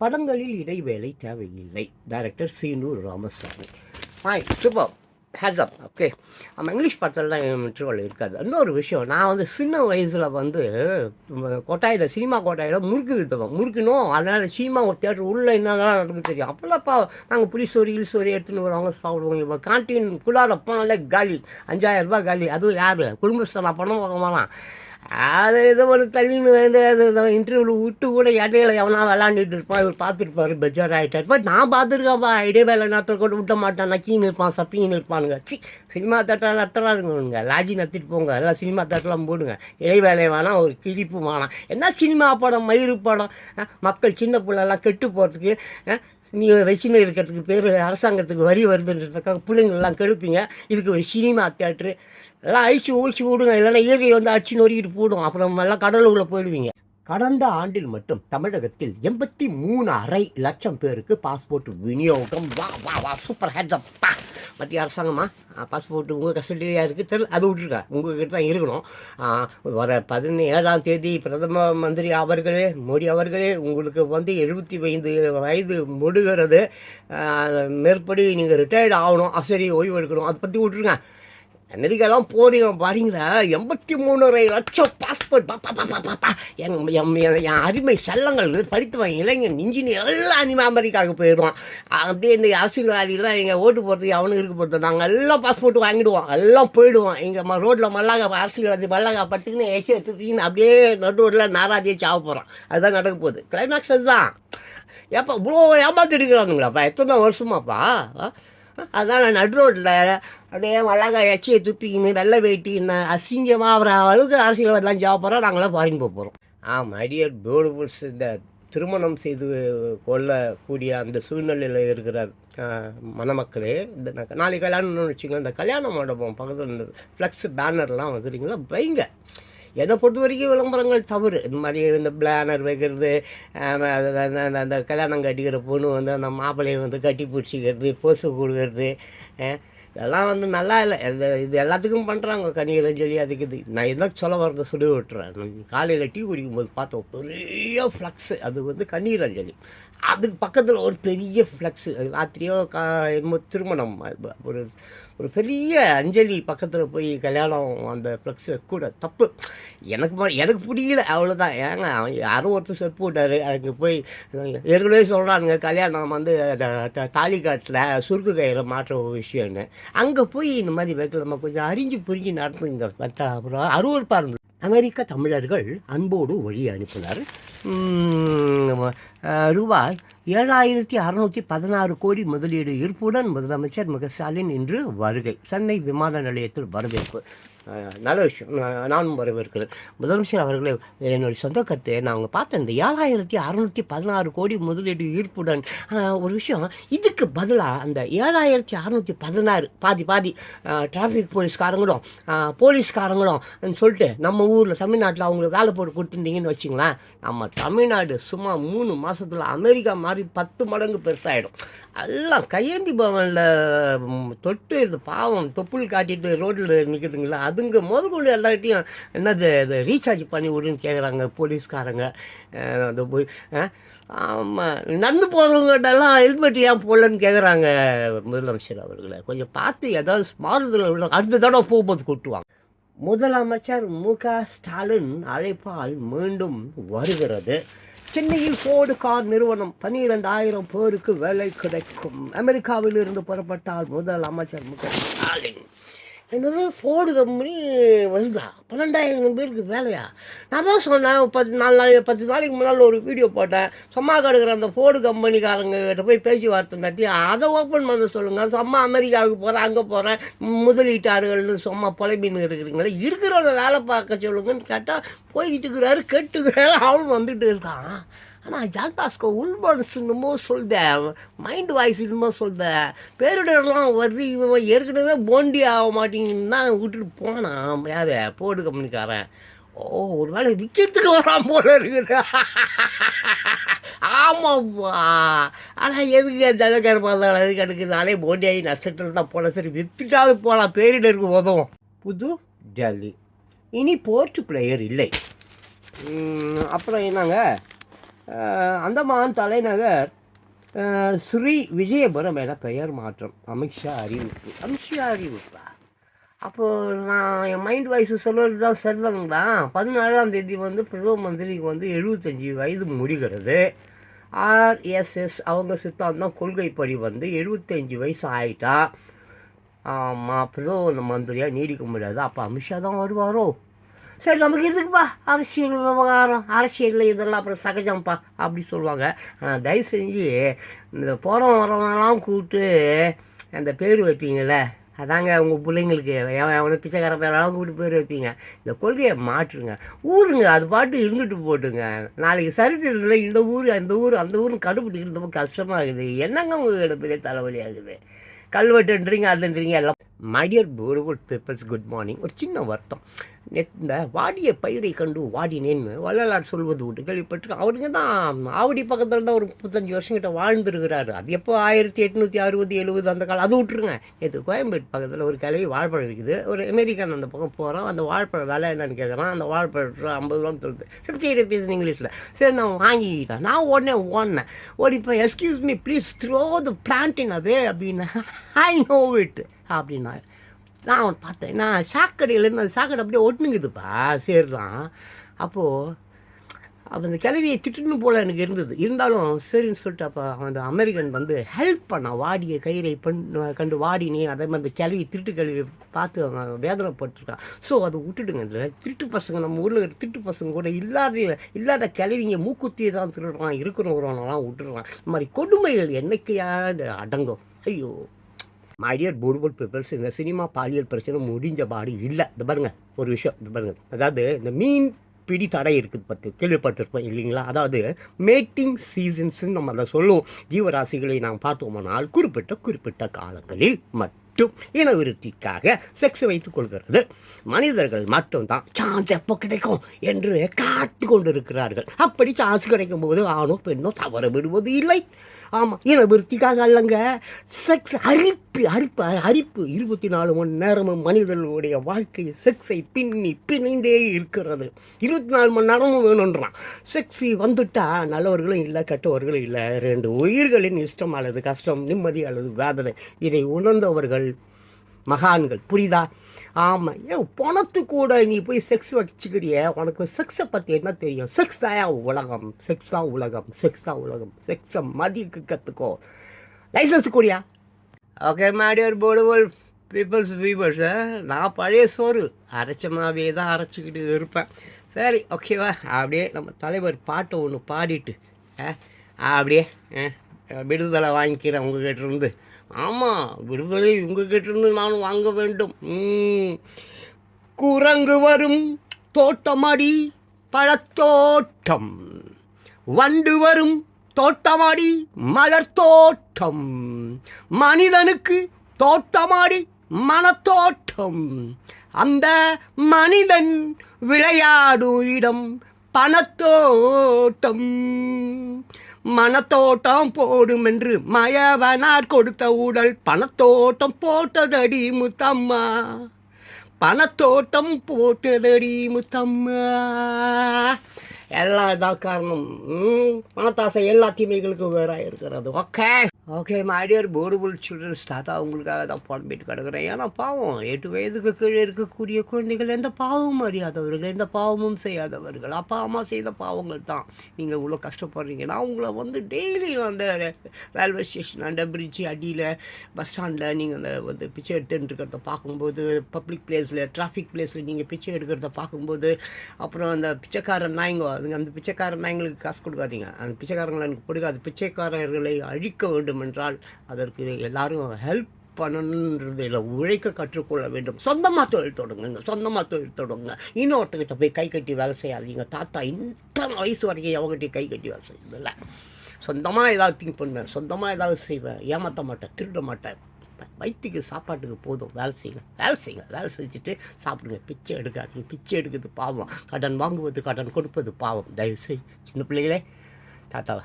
படங்களில் இடைவேளை தேவையில்லை. டைரக்டர் சீனு ராமசாமி. ஆய் சூப்பர் ஹேட்ஸ் அப் ஓகே நம்ம இங்கிலீஷ் படத்துலலாம் இன்டர்வல் இருக்காது. இன்னொரு விஷயம் நான் வந்து சின்ன வயசில் வந்து கொட்டாயில் சினிமா கொட்டாயில் முறுக்கு விற்றுவோம் முறுக்கணும் அதனால் சினிமா ஒரு தேட்டர் உள்ளே என்னதான் நடக்குது தெரியும். அப்போல்லாம்ப்பா நாங்கள் புளி சோறு இல் சோறு எடுத்துன்னு வருவாங்க சாப்பிடுவோம். இப்போ கேன்டீன் குள்ளார போனாலே காலி அஞ்சாயிரம் ரூபாய் காலி அதுவும் யார்? குடும்பஸ்தனா பணம் பார்க்க அது இது ஒரு தள்ளின்னு வந்து அது இன்டர்வியூவில் விட்டு கூட இடையில எவனா விளாண்டுட்டு இருப்பான் இவர் பார்த்துருப்பாரு பெஜார் ஆகிட்டார் பட் நான் பார்த்துருக்கப்பா இடைவேளை நேரத்தில் கூட விட்ட மாட்டான் நக்கின்னு இருப்பான் சப்பின்னு இருப்பானுங்க. சி சினிமா தேட்டர் நட்டலாம் இருக்கணுங்க லாஜி நத்திட்டு போங்க எல்லாம் சினிமா தேட்டர்லாம் போடுங்க. இடைவேளை வேணாம் ஒரு கிழிப்பு வேணாம் என்ன சினிமா படம் மயிறு படம்? மக்கள் சின்ன பிள்ளைலாம் கெட்டு போகிறதுக்கு நீ வச்சுன்னு இருக்கிறதுக்கு பேர் அரசாங்கத்துக்கு வரி வருதுன்றதுக்காக பிள்ளைங்களெல்லாம் கெடுப்பீங்க. இதுக்கு ஒரு சினிமா தேட்ரு. எல்லாம் அழிச்சு ஊழிச்சு விடுங்க. இல்லைன்னா இயற்கை வந்து அடிச்சு நொறுக்கிட்டு போடும். அப்புறம் எல்லாம் கடலுக்குள்ளே போயிடுவீங்க. கடந்த ஆண்டில் மட்டும் தமிழகத்தில் எண்பத்தி மூணு அரை லட்சம் பேருக்கு பாஸ்போர்ட் விநியோகம். வா வா வா சூப்பர் ஹேட்ஸப்பா மத்திய அரசாங்கமா? பாஸ்போர்ட் உங்கள் கஸ்டடியாக இருக்குது தெரியல. அது விட்ருங்க உங்கள்கிட்ட தான் இருக்கணும். வர பதினேழாம் தேதி பிரதம மந்திரி அவர்களே மோடி அவர்களே உங்களுக்கு வந்து எழுபத்தி ஐந்து வயது முடுகிறது. மேற்படி நீங்கள் ரிட்டையர்ட் ஆகணும். சரி ஓய்வு எடுக்கணும். அதை பற்றி விட்ருங்க அமெரிக்காலாம் போறீங்க பாருங்களா? எண்பத்தி மூணரை லட்சம் பாஸ்போர்ட் பாப்பா பாப்பா பாப்பா என் என் என் அருமை செல்லங்கள் படித்தவன் இளைஞன் இன்ஜினியர் எல்லாம் இனிமே அமெரிக்காவுக்கு போயிடுவான். அப்படியே இந்த அரசியல்வாதிகள்லாம் எங்கள் ஓட்டு போகிறதுக்கு அவனுக்கு இருக்கு போகிறது நாங்கள் எல்லாம் பாஸ்போர்ட் வாங்கிடுவோம். எல்லாம் போயிடுவோம். இங்கே ரோட்டில் மல்லாக அரசியல்வாதி மல்லாக பட்டுக்குன்னு ஏசி எடுத்துக்கின்னு அப்படியே நடு ரோட்டில் நாராதியை சாவ போகிறோம் அதுதான் நடக்க போகுது. கிளைமேக்ஸ் அதுதான். ஏப்பா இவ்வளோ ஏமாத்திருக்கிறானுங்களாப்பா எத்தனை வருஷமாப்பா? அதனால் அதான் நடு ரோட்டில் அப்படியே மல்லாக எச்சியை துப்பிக்கின்னு வெள்ளை வெயிட்டின்னு அசிங்கமாக அவர் அளவுக்கு அரசியல்வாதிலாம் ஜாப் போகிறோம் நாங்களாம் ஃபாரின் போக போகிறோம் ஆ மைடியர் பியூட்டிஃபுல்ஸ் இந்த திருமணம் செய்து கொள்ளக்கூடிய அந்த சூழ்நிலையில் இருக்கிற மணமக்களே இந்த நாளைக்கு கல்யாணம்னு வச்சுக்கோங்க இந்த கல்யாண மண்டபம் பக்கத்தில் இந்த ஃப்ளக்ஸ் பேனர்லாம் வந்துருங்களா வைங்க. என்னை பொறுத்த வரைக்கும் விளம்பரங்கள் தவறு. இந்த மாதிரி இந்த பிளானர் வைக்கிறது அந்த அந்த கல்யாணம் கட்டிக்கிற பொண்ணு வந்து அந்த மாப்பிள்ளையை வந்து கட்டி பிடிச்சிக்கிறது பொசு கொடுக்கறது இதெல்லாம் வந்து நல்லா இல்லை. இது இது எல்லாத்துக்கும் பண்ணுறாங்க கனியெல்லாம் சொல்லி அதுக்கு இது. நான் இதான் சொல்ல வரத சொல்லி விட்டுறேன். காலையில் டீ குடிக்கும்போது பார்த்தோம். பெரிய ஃப்ளக்ஸு அது வந்து கண்ணீர் அஞ்சலி அதுக்கு பக்கத்தில் ஒரு பெரிய ஃப்ளக்ஸு ராத்திரியோ கா என்னமோ திருமணம். ஒரு ஒரு பெரிய அஞ்சலி பக்கத்தில் போய் கல்யாணம் அந்த ஃப்ளக்ஸு கூட தப்பு. எனக்கு எனக்கு பிடிக்கல அவ்வளோதான் ஏங்க அவன் யாரும் ஒருத்தர் செத்து போட்டார் அதுக்கு போய் ஏற்கனவே சொல்கிறானுங்க கல்யாணம் வந்து த- த- தாலி காட்டில் சுருக்கு கயிறை மாற்ற ஒரு விஷயம்னு. அங்கே போய் இந்த மாதிரி வைக்கலாமா கொஞ்சம் அறிஞ்சு புரிஞ்சு நடந்துங்க அப்புறம் அருவறுப்பாக இருந்தது. அமெரிக்க தமிழர்கள் அன்போடு வழி அனுப்பினார் உம், அஹ், ரூபாய் ஏழாயிரத்தி அறுநூத்தி பதினாறு கோடி முதலீடு இருப்புடன் முதலமைச்சர் முக ஸ்டாலின் இன்று வருகை. சென்னை விமான நிலையத்தில் வரவேற்பு. நல்ல விஷயம். நானும் வரவேற்கிறேன். முதலமைச்சர் அவர்களே என்னுடைய சொந்த கருத்து நான் அவங்க பார்த்தேன் இந்த ஏழாயிரத்தி அறுநூற்றி பதினாறு கோடி முதலீடு ஈர்ப்புடன் ஒரு விஷயம் இதுக்கு பதிலாக அந்த ஏழாயிரத்தி அறுநூற்றி பதினாறு பாதி பாதி டிராஃபிக் போலீஸ்காரங்களும் போலீஸ்காரங்களும் சொல்லிட்டு நம்ம ஊரில் தமிழ்நாட்டில் அவங்களுக்கு வேலை போட்டு கொடுத்துருந்தீங்கன்னு வச்சுங்களேன் நம்ம தமிழ்நாடு சும்மா மூணு மாதத்தில் அமெரிக்கா மாதிரி பத்து மடங்கு பெருசாகிடும் எல்லாம் கையேந்தி பவனில் தொட்டு இது பாவம் தொப்புள் காட்டிட்டு ரோட்டில் நிற்குதுங்களா அதுங்க முதற்கொண்டு எல்லார்ட்டையும் என்னது இது ரீசார்ஜ் பண்ணி விடுன்னு கேட்குறாங்க போலீஸ்காரங்க. அந்த போய் ஆமாம் நடந்து போகிறவங்ககிட்டலாம் ஹெல்மெட் ஏன் போடலன்னு கேட்குறாங்க முதலமைச்சர் அவர்களை. கொஞ்சம் பார்த்து ஏதாவது ஸ்மாரதில் உள்ள- அடுத்த தடவை போகும்போது கொட்டுவாங்க. முதலமைச்சர் மு க ஸ்டாலின் அழைப்பால் மீண்டும் வருகிறது. சென்னையில் ஃபோர்டு கார் நிறுவனம் பன்னிரெண்டாயிரம் பேருக்கு வேலை கிடைக்கும். அமெரிக்காவில் இருந்து புறப்பட்டால் முதல் அமைச்சர் முக ஸ்டாலின் என்னது ஃபோர்டு கம்பெனி வருதா? பன்னெண்டாயிரம் பேருக்கு வேலையா? நான் தான் சொன்னேன் பத்து நாலு நாள் பத்து நாளைக்கு முன்னால் ஒரு வீடியோ போட்டேன். சும்மா கடுக்கிற அந்த ஃபோர்டு கம்பெனிக்காரங்க கிட்ட போய் பேச்சுவார்த்தை நடத்தி அதை ஓப்பன் பண்ண சொல்லுங்கள் சும்மா அமெரிக்காவுக்கு போகிறேன் அங்கே போகிறேன் முதலீட்டாளர்கள்னு சும்மா புலம்பின்னு இருக்கிறீங்களே இருக்கிறவங்க வேலை பார்க்க சொல்லுங்கன்னு கேட்டால் போய்கிட்டு இருக்கிறாரு கேட்டுக்கிறாரு அவனும் வந்துட்டு இருக்கான். ஆனால் ஜான் பாஸ்கோ உள்மனசு என்னமோ சொல்கிறேன் மைண்ட் வாய்ஸ் என்னமோ சொல்த பேரிடர்லாம் வருது இவன் ஏற்கனவே போண்டி ஆக மாட்டேங்குன்னு தான் விட்டுட்டு போனான். யார்? போடு கம்பெனிக்காரன். ஓ ஒரு வேளை விற்கிறதுக்கு வரான் போல இருக்குது. ஆமாப்பா ஆனால் எதுக்கு ஜனகர் பார்த்தாலும் எதுக்கு எனக்கு நானே போண்டியாகி நஷ்டத்தில் தான் போனேன். சரி விற்றுட்டாவது போகலாம் பேரிடருக்கு உதவும் புது டெல்லி. இனி போர்ட்டு பிளேயர் இல்லை. அப்புறம் என்னங்க? அந்தமான் தலைநகர் ஸ்ரீ விஜயபுரம் என பெயர் மாற்றம். அமித்ஷா அறிவிப்பு. அமித்ஷா அறிவிப்பா. அப்போது நான் என் மைண்ட் வாய்ஸ் சொல்கிறது தான் சரிதாங்களா பதினாறாம் தேதி வந்து பிரதம மந்திரிக்கு வந்து எழுபத்தஞ்சி வயது முடிகிறது. ஆர்எஸ்எஸ் அவங்க சித்தாந்தம் கொள்கைப்படி வந்து எழுபத்தஞ்சி வயசு ஆயிட்டா. ஆமாம் பிரதம மந்திரியாக நீடிக்க முடியாது. அப்போ அமித்ஷா தான் வருவாரோ? சரி நமக்கு எதுக்குப்பா? அரசியல் விவகாரம் அரசியலில் இதெல்லாம் அப்புறம் சகஜம்ப்பா அப்படி சொல்லுவாங்க. ஆனால் தயவு செஞ்சு இந்த போகிறவன் வரவங்கலாம் கூப்பிட்டு அந்த பேர் வைப்பீங்கள அதாங்க உங்கள் பிள்ளைங்களுக்கு எவனை பிச்சைக்கார பேரெல்லாம் கூப்பிட்டு பேர் வைப்பீங்க. இந்த கொள்கையை மாற்றுங்க. ஊருங்க அது பாட்டு இருந்துட்டு போட்டுங்க. நாளைக்கு சரித்திரத்தில் இந்த ஊர் அந்த ஊர் அந்த ஊர்னு கண்டுபிடிக்கிறது ரொம்ப கஷ்டமாகுது. என்னங்க உங்ககிட்ட பெரிய தலைவலி ஆகுது? கல்வெட்டுன்றீங்க அதுன்றீங்க எல்லாம். My dear beautiful peoples good morning ஒரு சின்ன வருத்தம். இந்த வாடிய பயிரை கண்டு வாடினேன்னு வள்ளலார் சொல்வது உண்டு கேள்விப்பட்டிருக்கேன் அவருங்க தான் ஆவடி பக்கத்தில் தான் ஒரு முப்பத்தஞ்சு வருஷம் கிட்ட வாழ்ந்துருக்கிறாரு. அது எப்போ ஆயிரத்தி எட்நூற்றி அறுபது எழுபது அந்த காலம் அது விட்டுருங்க. நேற்று கோயம்பேடு பக்கத்தில் ஒரு கிளவி வாழைப்பழம் இருக்குது ஒரு அமெரிக்கன் அந்த பக்கம் போகிறோம் அந்த வாழைப்பழம் விலை என்னன்னு கேட்குறான் அந்த வாழைப்பழம் ஐம்பது ரூபான்னு சொல்லுது. ஃபிஃப்டி ருபீஸ் இங்கிலீஷில் சரி நான் வாங்கிக்கிட்டேன். நான் உடனே ஓடினேன். ஓடி இப்போ excuse me please throw the plant in away அப்படின்னு ஐ நோ இட் அப்படின்னா நான் அவன் பார்த்தேன். நான் சாக்கடையிலேருந்து அந்த சாக்கடை அப்படியே ஒட்டுனுங்குதுப்பா சேரலாம். அப்போது அப்போ அந்த கிளவியை திட்டுன்னு போல் எனக்கு இருந்தது. இருந்தாலும் சரின்னு சொல்லிட்டு அப்போ அந்த அமெரிக்கன் வந்து ஹெல்ப் பண்ணான் வாடிய கயிறை பண் கண்டு வாடினே அதே மாதிரி அந்த கிளவி திருட்டு கிளவி பார்த்து அவன் வேதனைப்பட்டுருக்கான். ஸோ அதை விட்டுடுங்க இந்த திருட்டு பசங்க நம்ம ஊரில் இருக்கிற திருட்டு பசங்க கூட இல்லாத இல்லாத கிளவிங்க மூக்குத்தியை தான் திருடுறான் இருக்கிறவங்களெல்லாம் விட்டுடுறான். இந்த மாதிரி கொடுமைகள் என்னைக்கையாக அடங்கும். ஐயோ. My dear dear beautiful peoples இந்த சினிமா பாலியல் பிரச்சனை முடிஞ்ச பாடு இல்லை. இந்த பாருங்க ஒரு விஷயம் இந்த பாருங்க. அதாவது இந்த மீன் பிடி தடை இருக்குது பற்றி கேள்விப்பட்டிருப்போம் இல்லைங்களா? அதாவது மேட்டிங் சீசன்ஸ்னு நம்ம அதை சொல்லுவோம். ஜீவராசிகளை நாம் பார்த்தோமானால் குறிப்பிட்ட குறிப்பிட்ட காலங்களில் மட்டும் இனவிருத்திக்காக செக்ஸ் வைத்துக் கொள்கிறது. மனிதர்கள் மட்டும்தான் சான்ஸ் எப்போ கிடைக்கும் என்று காத்து கொண்டிருக்கிறார்கள். அப்படி சான்ஸ் கிடைக்கும் போது ஆணோ பெண்ணோ தவற விடுவது இல்லை. ஆமாம் இனவிருத்திக்காக அல்லங்க. செக்ஸ் அரிப்பு அரிப்பு அரிப்பு. இருபத்தி நாலு மணி நேரமும் மனிதர்களுடைய வாழ்க்கை செக்ஸை பின்னி பிணைந்தே இருக்கிறது. இருபத்தி நாலு மணி நேரமும் வேணுன்றான் செக்ஸி வந்துட்டா நல்லவர்களும் இல்லை கெட்டவர்களும் இல்லை. ரெண்டு உயிர்களின் இஷ்டம் அல்லது கஷ்டம் நிம்மதி அல்லது வேதனை. இதை உணர்ந்தவர்கள் மகான்கள். புரியுதா? ஆமாம் ஏ பணத்து கூட நீ போய் செக்ஸ் வச்சுக்கிறிய உனக்கு செக்ஸை பற்றி என்ன தெரியும்? செக்ஸ் தாயா உலகம். செக்ஸா உலகம். செக்ஸா உலகம். செக்ஸை மதிக்க கற்றுக்கோ licence கூடியா? Okay my dear beautiful peoples viewers நான் பழைய சோறு அரைச்ச மாவே தான் அரைச்சிக்கிட்டு இருப்பேன். சரி ஓகேவா அப்படியே நம்ம தலைவர் பாட்டை ஒன்று பாடிட்டு ஆ, அப்படியே ஆ, விடுதலை வாங்கிக்கிறேன் உங்ககிட்ட இருந்து. ஆமாம் விடுதலை உங்ககிட்டிருந்து நான் வாங்க வேண்டும். குரங்கு வரும் தோட்டமாடி பழத்தோட்டம். வண்டு வரும் தோட்டமாடி மலர் தோட்டம் மனிதனுக்கு தோட்டமாடி மனத்தோட்டம். அந்த மனிதன் விளையாடும் இடம் பணத்தோட்டம். மனத்தோட்டம் போடும் என்று மயவனார் கொடுத்த உடல் பணத்தோட்டம் போட்டதடி முத்தம்மா. பணத்தோட்டம் போட்டதடி முத்தம்மா. எல்லாம் இதான் காரணம். ம், பணத்தாசை எல்லா தீமைகளுக்கும் வேறாக இருக்கிறது okay okay my dear beautiful childrens தாத்தா உங்களுக்காக தான் புலம்பிட்டு கிடக்குறேன். ஏன்னா பாவம் எட்டு வயதுக்கு கீழே இருக்கக்கூடிய குழந்தைகள் எந்த பாவமும் அறியாதவர்கள் எந்த பாவமும் செய்யாதவர்கள். அப்பா அம்மா செய்த பாவங்கள் தான். நீங்கள் இவ்வளோ கஷ்டப்படுறீங்க. நான் உங்களை வந்து டெய்லி அந்த ரயில்வே ஸ்டேஷன் அந்த பிரிட்ஜ் அடியில் பஸ் ஸ்டாண்டில் நீங்கள் அந்த வந்து பிச்சை எடுத்துகிட்டு இருக்கிறத பார்க்கும்போது பப்ளிக் பிளேஸில் டிராஃபிக் பிளேஸில் நீங்கள் பிச்சை எடுக்கிறத பார்க்கும்போது அப்புறம் அந்த பிச்சைக்காரன் நாய்ங்க அதுங்க அந்த பிச்சைக்காரன் எங்களுக்கு காசு கொடுக்காதீங்க. அந்த பிச்சைக்காரங்களை எனக்கு பிடிக்காது. பிச்சைக்காரர்களை அழிக்க வேண்டும் என்றால் அதற்கு எல்லாரும் ஹெல்ப் பண்ணணுன்றதில் உழைக்க கற்றுக்கொள்ள வேண்டும். சொந்தமாக தொழில் தொடங்குங்க சொந்தமாக தொழில் தொடங்குங்க. இன்னொருத்தங்கிட்ட போய் கை கட்டி வேலை செய்யாதீங்க. தாத்தா இத்தனை வயசு வரைக்கும் அவங்ககிட்ட கை கட்டி வேலை செய்யறதில்ல. சொந்தமாக ஏதாவது திங்க் பண்ணுவேன் சொந்தமாக ஏதாவது செய்வேன். ஏமாற்ற மாட்டேன் திருட மாட்டேன். வயிற்றுக்கு சாப்பாட்டுக்கு போதும். வேலை செய்யுங்க வேலை செய்யுங்க. வேலை செஞ்சுட்டு சாப்பிடுங்க. பிச்சை எடுக்காதீங்க. பிச்சை எடுக்கிறது பாவம். கடன் வாங்குவது கடன் கொடுப்பது பாவம். தயவு செய் சின்ன பிள்ளைகளே தாத்தா